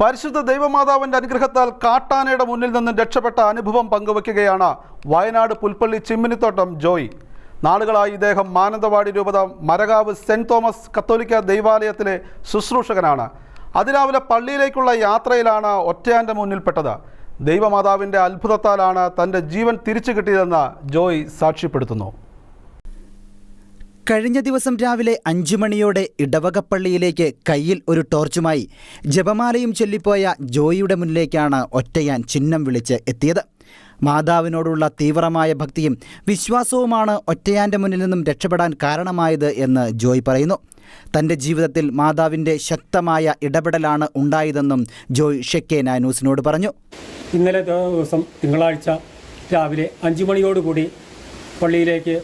പരിശുദ്ധ ദൈവമാതാവിന്റെ അനുഗ്രഹത്താൽ കാട്ടാനയുടെ മുന്നിൽ നിന്നും രക്ഷപ്പെട്ട അനുഭവം പങ്കുവയ്ക്കുകയാണ് വയനാട് പുൽപ്പള്ളി ചിമ്മിനിത്തോട്ടം ജോയ്. നാളുകളായി ഇദ്ദേഹം മാനന്തവാടി രൂപത മരകാവ് സെന്റ് തോമസ് കത്തോലിക്ക ദൈവാലയത്തിലെ ശുശ്രൂഷകനാണ്. അതിരാവിലെ പള്ളിയിലേക്കുള്ള യാത്രയിലാണ് ഒറ്റയാന്റെ മുന്നിൽപ്പെട്ടത്. ദൈവമാതാവിന്റെ അത്ഭുതത്താലാണ് തന്റെ ജീവൻ തിരിച്ചു കിട്ടിയതെന്ന് ജോയ് സാക്ഷ്യപ്പെടുത്തുന്നു. കഴിഞ്ഞ ദിവസം രാവിലെ അഞ്ചു മണിയോടെ ഇടവകപ്പള്ളിയിലേക്ക് കയ്യിൽ ഒരു ടോർച്ചുമായി ജപമാലയും ചൊല്ലിപ്പോയ ജോയിയുടെ മുന്നിലേക്കാണ് ഒറ്റയാൻ ചിഹ്നം വിളിച്ച് എത്തിയത്. മാതാവിനോടുള്ള തീവ്രമായ ഭക്തിയും വിശ്വാസവുമാണ് ഒറ്റയാന്റെ മുന്നിൽ നിന്നും രക്ഷപ്പെടാൻ കാരണമായത് എന്ന് ജോയ് പറയുന്നു. തന്റെ ജീവിതത്തിൽ മാതാവിന്റെ ശക്തമായ ഇടപെടലാണ് ഉണ്ടായതെന്നും ജോയ് ഷെക്കേന ന്യൂസിനോട് പറഞ്ഞു. ഇന്നലെ ദിവസം തിങ്കളാഴ്ച രാവിലെ അഞ്ചു മണിയോടുകൂടി പള്ളിയിലേക്ക്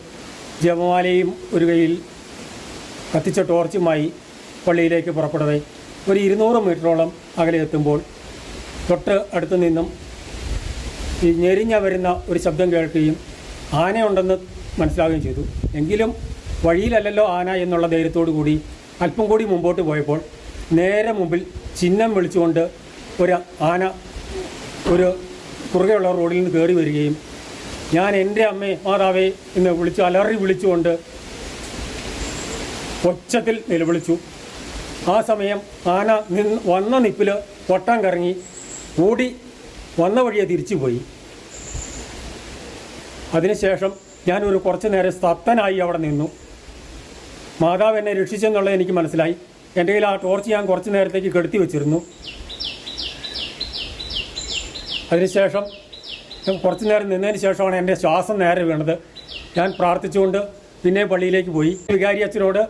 ജപമാലയും ഒരു കയ്യിൽ കത്തിച്ച ടോർച്ചുമായി പള്ളിയിലേക്ക് പുറപ്പെടുകയും ഒരു ഇരുന്നൂറ് മീറ്ററോളം അകലെ എത്തുമ്പോൾ തൊട്ട് അടുത്തു നിന്നും ഈ ഞെരിഞ്ഞ വരുന്ന ഒരു ശബ്ദം കേൾക്കുകയും ആനയുണ്ടെന്ന് മനസ്സിലാവുകയും ചെയ്തു. എങ്കിലും വഴിയിലല്ലല്ലോ ആന എന്നുള്ള ധൈര്യത്തോടു കൂടി അല്പം കൂടി മുമ്പോട്ട് പോയപ്പോൾ നേരെ മുമ്പിൽ ചിഹ്നം വിളിച്ചുകൊണ്ട് ഒരു ആന ഒരു കുറുകെയുള്ള റോഡിൽ നിന്ന് കയറി വരികയും ഞാൻ എന്റെ അമ്മേ മാതാവേ എന്ന് വിളിച്ചു അലറി വിളിച്ചുകൊണ്ട് ഒച്ചത്തിൽ നിലവിളിച്ചു. ആ സമയം ആന നിന്ന് വന്ന നിപ്പിൽ പൊട്ടാൻ കറങ്ങി ഓടി വന്ന വഴിയെ തിരിച്ചു പോയി അതിനുശേഷം ഞാനൊരു കുറച്ച് നേരം സ്തബ്ധനായി അവിടെ നിന്നു. മാതാവ് എന്നെ രക്ഷിച്ചെന്നുള്ളത് എനിക്ക് മനസ്സിലായി. എന്റെ കയ്യിൽ ആ ടോർച്ച് ഞാൻ കുറച്ച് നേരത്തേക്ക് കെടുത്തി വെച്ചിരുന്നു. അതിനുശേഷം കുറച്ച് നേരം നിന്നതിന് ശേഷമാണ് എന്റെ ശ്വാസം നേരെ വീണത്. ഞാൻ പ്രാർത്ഥിച്ചുകൊണ്ട് പിന്നെ പള്ളിയിലേക്ക് പോയി. വികാരി അച്ഛനോട്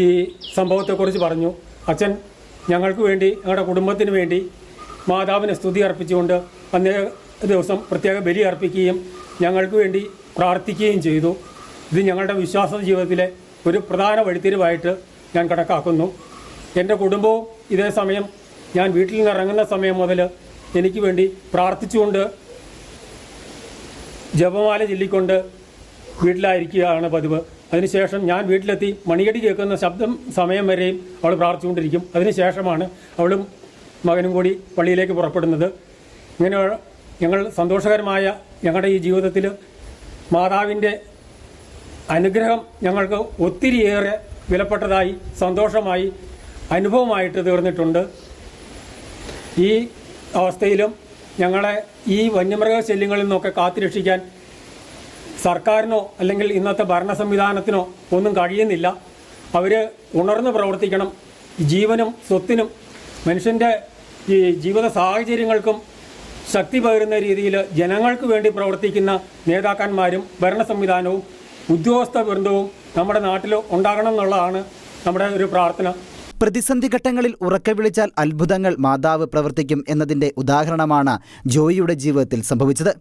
ഈ സംഭവത്തെക്കുറിച്ച് പറഞ്ഞു. അച്ഛൻ ഞങ്ങൾക്ക് വേണ്ടി ഞങ്ങളുടെ കുടുംബത്തിന് വേണ്ടി മാതാവിന് സ്തുതി അർപ്പിച്ചുകൊണ്ട് അന്നേ ദിവസം പ്രത്യേക ബലി അർപ്പിക്കുകയും ഞങ്ങൾക്ക് വേണ്ടി പ്രാർത്ഥിക്കുകയും ചെയ്തു. ഇത് ഞങ്ങളുടെ വിശ്വാസ ജീവിതത്തിലെ ഒരു പ്രധാന വഴിത്തിരിവായിട്ട് ഞാൻ കണക്കാക്കുന്നു. എന്റെ കുടുംബവും ഇതേ സമയം ഞാൻ വീട്ടിൽ നിന്ന് ഇറങ്ങുന്ന സമയം മുതൽ എനിക്ക് വേണ്ടി പ്രാർത്ഥിച്ചുകൊണ്ട് ജപമാല ചൊല്ലിക്കൊണ്ട് വീട്ടിലായിരിക്കുകയാണ് പതിവ്. അതിനുശേഷം ഞാൻ വീട്ടിലെത്തി മണിയടി കേൾക്കുന്ന ശബ്ദം സമയം വരെയും അവൾ പ്രാർത്ഥിച്ചുകൊണ്ടിരിക്കും. അതിനുശേഷമാണ് അവളും മകനും കൂടി പള്ളിയിലേക്ക് പുറപ്പെടുന്നത്. ഇങ്ങനെ ഞങ്ങൾ സന്തോഷകരമായ ഞങ്ങളുടെ ഈ ജീവിതത്തിൽ മാതാവിന്റെ അനുഗ്രഹം ഞങ്ങൾക്ക് ഒത്തിരിയേറെ വിലപ്പെട്ടതായി സന്തോഷമായി അനുഭവമായിട്ട് തീർന്നിട്ടുണ്ട്. ഈ അവസ്ഥയിലും ഞങ്ങളെ ഈ വന്യമൃഗ ശല്യങ്ങളിൽ നിന്നൊക്കെ കാത്തുരക്ഷിക്കാൻ സർക്കാരിനോ അല്ലെങ്കിൽ ഇന്നത്തെ ഭരണ സംവിധാനത്തിനോ ഒന്നും കഴിയുന്നില്ല. അവർ ഉണർന്ന് പ്രവർത്തിക്കണം. ജീവനും സ്വത്തിനും മനുഷ്യന്റെ ഈ ജീവിത സാഹചര്യങ്ങൾക്കും ശക്തി പകരുന്ന രീതിയിൽ ജനങ്ങൾക്ക് വേണ്ടി പ്രവർത്തിക്കുന്ന നേതാക്കന്മാരും ഭരണ സംവിധാനവും ഉദ്യോഗസ്ഥ ബൃന്ദവും നമ്മുടെ നാട്ടിൽ ഉണ്ടാകണം എന്നുള്ളതാണ് നമ്മുടെ ഒരു പ്രാർത്ഥന. പ്രതിസന്ധി ഘട്ടങ്ങളിൽ ഉറക്കെ വിളിച്ചാൽ അത്ഭുതങ്ങൾ മാതാവ് പ്രവർത്തിക്കും എന്നതിന്റെ ഉദാഹരണമാണ് ജോയിയുടെ ജീവിതത്തിൽ സംഭവിച്ചത്.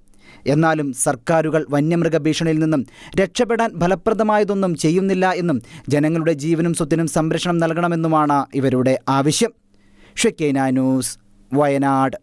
എന്നാലും സർക്കാരുകൾ വന്യമൃഗ ഭീഷണിയിൽ നിന്നും രക്ഷപ്പെടാൻ ഫലപ്രദമായതൊന്നും ചെയ്യുന്നില്ല എന്നും ജനങ്ങളുടെ ജീവനും സ്വത്തിനും സംരക്ഷണം നൽകണമെന്നുമാണ് ഇവരുടെ ആവശ്യം. Shekinah news Wayanad.